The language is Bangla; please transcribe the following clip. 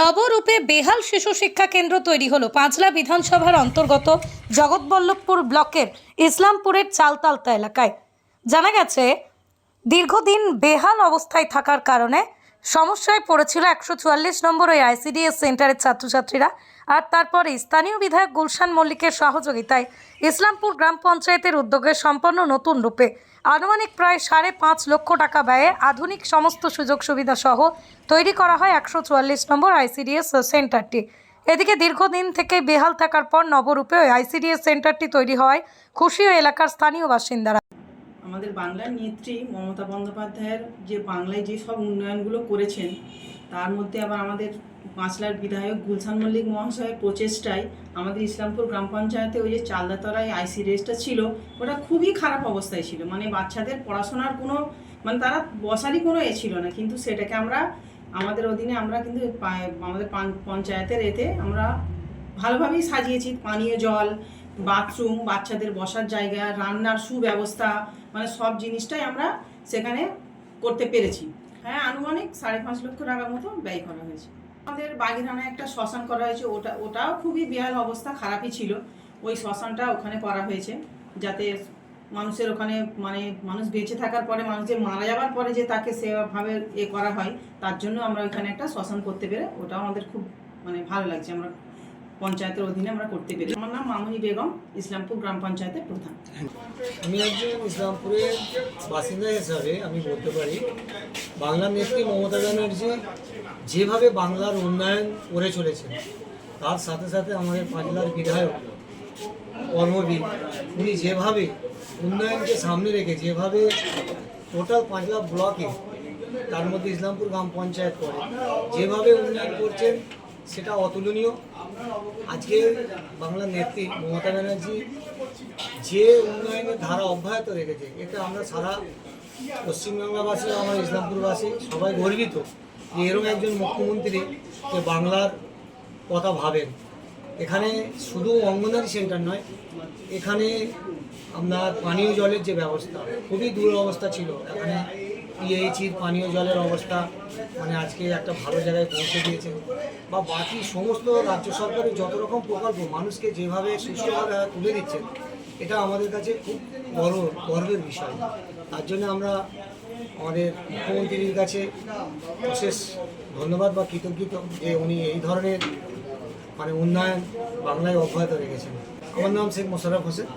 নবরূপে বেহাল শিশু শিক্ষা কেন্দ্র তৈরি হলো। পাঁচলা বিধানসভার অন্তর্গত জগৎবল্লভপুর ব্লকের ইসলামপুরের চালতালতা এলাকায়। জানা গেছে, দীর্ঘদিন বেহাল অবস্থায় থাকার কারণে সমস্যায় পড়েছিল একশো চুয়াল্লিশ নম্বর ওই আইসিডিএস সেন্টারের ছাত্রছাত্রীরা। আর তারপরে স্থানীয় বিধায়ক গুলশান মল্লিকের সহযোগিতায় ইসলামপুর গ্রাম পঞ্চায়েতের উদ্যোগে সম্পন্ন নতুন রূপে আনুমানিক প্রায় সাড়ে পাঁচ লক্ষ টাকা ব্যয়ে আধুনিক সমস্ত সুযোগ সুবিধা সহ তৈরি করা হয় একশো চুয়াল্লিশ নম্বর আইসিডিএস সেন্টারটি। এদিকে দীর্ঘদিন থেকে বেহাল থাকার পর নবরূপে ওই আইসিডিএস সেন্টারটি তৈরি হওয়ায় খুশি ও এলাকার স্থানীয় বাসিন্দারা। আমাদের বাংলার নেত্রী মমতা বন্দ্যোপাধ্যায়ের যে বাংলায় যে সব উন্নয়নগুলো করেছেন, তার মধ্যে আবার আমাদের পাঁচলার বিধায়ক গুলশান মল্লিক মহাশয়ের প্রচেষ্টায় আমাদের ইসলামপুর গ্রাম পঞ্চায়েতে ওই যে চালদাতলায় আইসি রেসটা ছিল, ওটা খুবই খারাপ অবস্থায় ছিল। মানে বাচ্চাদের পড়াশোনার কোনো মানে তারা বসারই কোনো এ ছিল না। কিন্তু সেটাকে আমরা, আমাদের অধীনে আমরা কিন্তু আমাদের পঞ্চায়েতের এতে আমরা ভালোভাবেই সাজিয়েছি। পানীয় জল বাথরুম বাচ্চাদের বসার জায়গা, রান্নার সুব্যবস্থা মানে সব জিনিসটাই আমরা সেখানে করতে পেরেছি। হ্যাঁ আনুমানিক সাড়ে পাঁচ লক্ষ টাকার মতো ব্যয় করা হয়েছে। আমাদের বাগিরানায় একটা শ্মশান করা হয়েছে, ওটা, ওটাও খুবই বেহাল অবস্থা, খারাপই ছিল। ওই শ্মশানটা ওখানে করা হয়েছে, যাতে মানুষের ওখানে মানে মানুষ বেঁচে থাকার পরে, মানুষ যে মারা যাওয়ার পরে যে তাকে সেভাবে এ করা হয়, তার জন্য আমরা ওইখানে একটা শ্মশান করতে পেরে ওটাও আমাদের খুব মানে ভালো লাগছে, আমরা পঞ্চায়েতের অধীনে আমরা করতে পেরে আমার নাম মামুনি বেগম, ইসলামপুর গ্রাম পঞ্চায়েতের প্রধান। আমি একজন ইসলামপুরের বাসিন্দা হিসাবে আমি বলতে পারি বাংলার নেত্রী মমতা ব্যানার্জি যেভাবে বাংলার উন্নয়ন করে চলেছেন, তার সাথে সাথে আমাদের পাঁচলার বিধায়ক কর্মবীর উনি যেভাবে উন্নয়নকে সামনে রেখে, যেভাবে টোটাল পাঁচলা ব্লকে তার মধ্যে ইসলামপুর গ্রাম পঞ্চায়েত করে, যেভাবে উন্নয়ন করছেন সেটা অতুলনীয়। আজকে বাংলার নেত্রী মমতা ব্যানার্জি যে উন্নয়নের ধারা অব্যাহত রেখেছে, এতে আমরা সারা পশ্চিমবাংলাবাসী আমার ইসলামপুরবাসী সবাই গর্বিত যে এরকম একজন মুখ্যমন্ত্রী যে বাংলার কথা ভাবেন। এখানে শুধু অঙ্গনারী সেন্টার নয়, এখানে আপনার পানীয় জলের যে ব্যবস্থা, খুবই দূর অবস্থা ছিল। এখানে পিএইচির পানীয় জলের অবস্থা মানে আজকে একটা ভালো জায়গায় পৌঁছে দিয়েছে। বা বাকি সমস্ত রাজ্য সরকারের যত রকম প্রকল্প, মানুষকে যেভাবে সুষ্ঠুভাবে তুলে দিচ্ছেন এটা আমাদের কাছে খুব বড়, গর্বের বিষয়। তার জন্য আমরা আমাদের মুখ্যমন্ত্রীর কাছে বিশেষ ধন্যবাদ বা কৃতজ্ঞ যে উনি এই ধরনের মানে উন্নয়ন বাংলায় অব্যাহত রেখেছেন। আমার নাম শেখ মোশাররফ হোসেন।